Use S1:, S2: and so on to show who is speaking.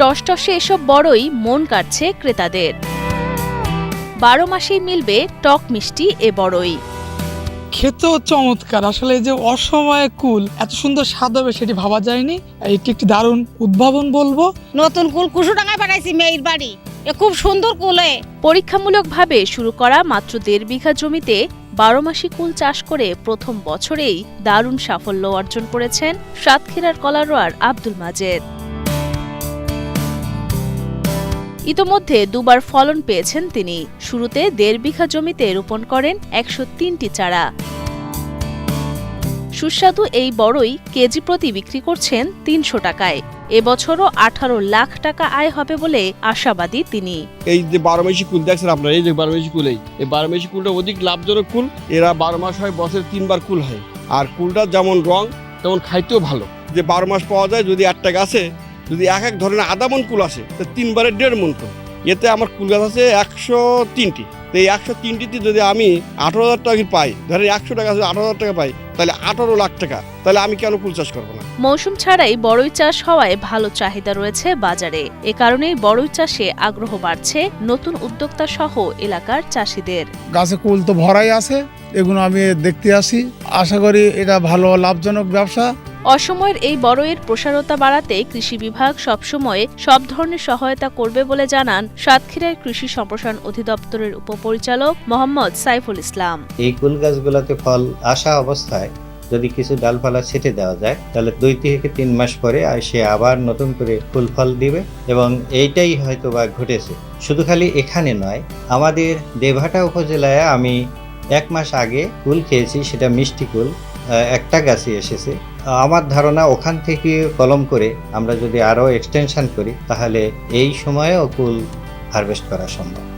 S1: টসটসে এসব বড়ই মন কাটছে ক্রেতাদের। বারো মাসেই মিলবে টক মিষ্টি এ বড়ই।
S2: খেতেও চমৎকার। আসলে এই যে অসময়ে কুল এত সুন্দর স্বাদ হবে সেটি ভাবা যায়নি। এটি একটি দারুণ উদ্ভাবন বলব।
S3: নতুন কুল টাকায় পাঠাইছি মেয়ের বাড়ি। এ খুব সুন্দর কুলে
S1: পরীক্ষামূলকভাবে শুরু করা মাত্র দেড় বিঘা জমিতে বারো মাসি কুল চাষ করে প্রথম বছরেই দারুণ সাফল্য অর্জন করেছেন সাতক্ষীরার কলারোয়ার আব্দুল মাজেদ। ইতোমধ্যে দুবার ফলন পেয়েছেন তিনি। শুরুতে দেড় বিঘা জমিতে রোপণ করেন একশো তিনটি চারা। সুস্বাদু এই বড়ই কেজি প্রতি বিক্রি করছেন তিনশো টাকায়। এবছরও আঠারো লাখ টাকা আয় হবে বলে আশাবাদী তিনি।
S4: এই যে বারো মাসি কুল দেখছেন আপনারা, এই যে বারো মাসি কুল, এই বারো মাসি কুলটা অধিক লাভজনক কুল, এরা বারো মাস হয়, বছরে তিনবার কুল হয়। আর কুলটা যেমন রং, তেমন খাইতেও ভালো। যে বারো মাস পাওয়া যায়, যদি একটা গাছে যদি এক এক ধরনের আধা মন কুল আসে তো তিনবারে দেড় মন কুল এতে আমার কুল গাছ আছে একশো তিনটি। তো এই একশো তিনটিতে যদি আমি আঠারো হাজার টাকা পাই ধরেন একশো টাকা যদি আঠারো হাজার টাকা পাই তাহলে আঠারো লাখ টাকা। তাহলে আমি কেন কুল চাষ করব না?
S1: মৌসুম ছাড়াই বড়ই চাষ হওয়ায় ভালো চাহিদা রয়েছে বাজারে। এ কারণেই বড়ই চাষে আগ্রহ বাড়ছে নতুন উদ্যোক্তা সহ এলাকার চাষিদের।
S5: গাছে কুল তো ভরাই আছে এগুলো আমি দেখতে আসি। আশা করি এটা ভালো লাভজনক ব্যবসা।
S1: অসময়ের এই বড়ইয়ের প্রসারতা বাড়াতে কৃষি বিভাগ সবসময় সব ধরনের সহায়তা করবে বলে জানান সাতক্ষীরার কৃষি সম্প্রসারণ অধিদপ্তরের উপপরিচালক মোহাম্মদ সাইফুল ইসলাম।
S6: এই কুল গাছগুলোতে ফল আসা অবস্থায় যদি কিছু ডালপালা ছেটে দেওয়া যায়, তাহলে দুই থেকে তিন মাস পরে সে আবার নতুন করে ফুল ফল দিবে এবং এইটাই হয়তো বা ঘটেছে। শুধু খালি এখানে নয়, আমাদের দেভাটা উপজেলায় আমি এক মাস আগে কুল খেয়েছি, সেটা মিষ্টি কুল। একটা গাছই এসেছে। আমার ধারণা ওখান থেকে কলম করে আমরা যদি আরও এক্সটেনশন করি, তাহলে এই সময়েও কুল হারভেস্ট করা সম্ভব।